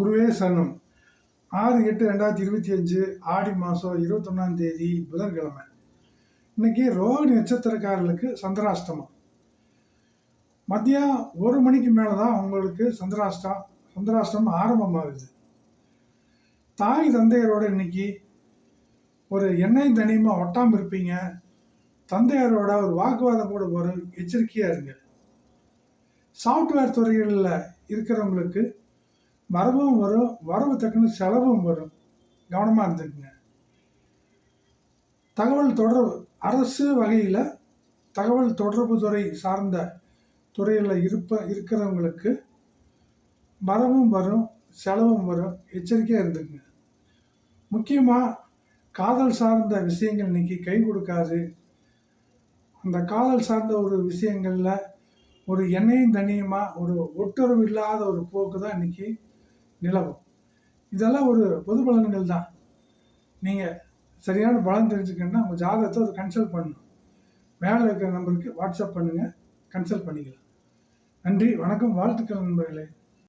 குருவே சரணம். ஆறு எட்டு ரெண்டாயிரத்தி இருபத்தி அஞ்சு ஆடி மாதம் இருபத்தொன்னாம் தேதி புதன்கிழமை. இன்னைக்கு ரோஹிணி நட்சத்திரக்காரர்களுக்கு சந்திராஷ்டமம். மதியம் ஒரு மணிக்கு மேலே தான் அவங்களுக்கு சந்திராஷ்டம் சந்திராஷ்டமம் ஆரம்பமாகுது தாய் தந்தையரோட இன்னைக்கு ஒரு எண்ணெய் தனியமாக ஒட்டாமல் இருப்பீங்க. தந்தையாரோட ஒரு வாக்குவாதம் கூட வரும் எச்சரிக்கையாக இருங்க. சாஃப்ட்வேர் துறைகளில் இருக்கிறவங்களுக்கு வரவும் வரும் வரவு தக்கன செலவும் வரும். கவனமாக இருந்துக்குங்க. தகவல் தொடர்பு. அரசு வகையில் தகவல் தொடர்பு துறை சார்ந்த துறையில் இருப்ப இருக்கிறவங்களுக்கு வரவும் வரும் செலவும் வரும். எச்சரிக்கையாக இருந்துக்குங்க. முக்கியமாக காதல் சார்ந்த விஷயங்கள் இன்றைக்கி கை கொடுக்காது. அந்த காதல் சார்ந்த ஒரு விஷயங்களில் ஒரு எண்ணெயும் தனியுமாக ஒரு ஒட்டுறவு இல்லாத ஒரு போக்கு தான் இன்றைக்கி நிலவும். இதெல்லாம் ஒரு பொது பலன்கள் தான். நீங்கள் சரியான பலன் தெரிஞ்சுக்கணுன்னா உங்கள் ஜாதகத்தை ஒரு கன்சல்ட் பண்ணணும். மேலே இருக்கிற நம்பருக்கு வாட்ஸ்அப் பண்ணுங்கள் கன்சல்ட் பண்ணிக்கலாம். நன்றி வணக்கம் வாழ்த்துக்கள் நண்பர்களே.